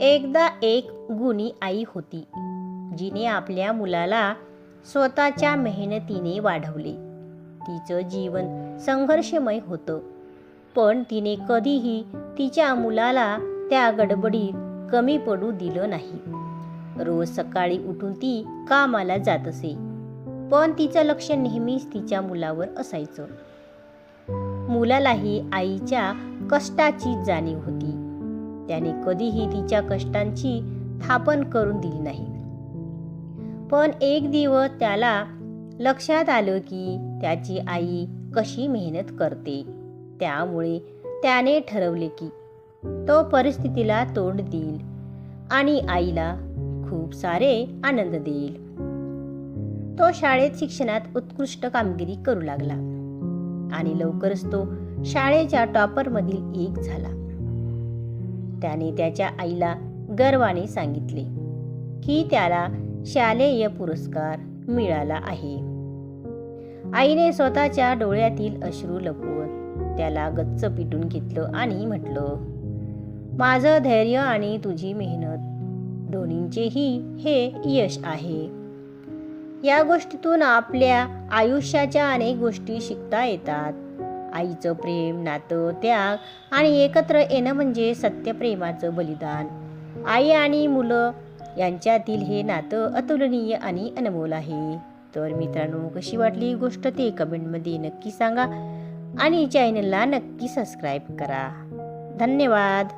एकदा एक गुणी आई होती जिने आपल्या मुलाला स्वतःच्या मेहनतीने वाढवले. तिचं जीवन संघर्षमय होतं पण तिने कधीही तिच्या मुलाला त्या गडबडीत कमी पडू दिलं नाही. रोज सकाळी उठून ती कामाला जात असे पण तिचं लक्ष नेहमीच तिच्या मुलावर असायचं. मुलालाही आईच्या कष्टाची जाणीव होती. त्याने कधीही तिच्या कष्टांची थापण करून दिली नाही. पण एक दिवस त्याला लक्षात आलं की त्याची आई कशी मेहनत करते त्यामुळे त्याने ठरवले की तो परिस्थितीला तोंड देईल आणि आईला खूप सारे आनंद देईल. तो शाळेत शिक्षणात उत्कृष्ट कामगिरी करू लागला आणि लवकरच तो शाळेच्या टॉपरमधील एक झाला. त्याने त्याच्या आईला गर्वाने सांगितले की त्याला शालेय पुरस्कार मिळाला आहे. आईने स्वतःच्या डोळ्यातील अश्रू लपवत त्याला गच्च पिटून घेतलं आणि म्हटलं माझं धैर्य आणि तुझी मेहनत दोन्हींचेही हे यश आहे. या गोष्टीतून आपल्या आयुष्याच्या अनेक गोष्टी शिकता येतात. आईचं प्रेम नातं त्याग आणि एकत्र येणं म्हणजे सत्यप्रेमाचं बलिदान. आई आणि मुलं यांच्यातील हे नातं अतुलनीय आणि अनमोल आहे. तर मित्रांनो कशी वाटली ही गोष्ट ते कमेंटमध्ये नक्की सांगा आणि चॅनलला नक्की सबस्क्राईब करा. धन्यवाद!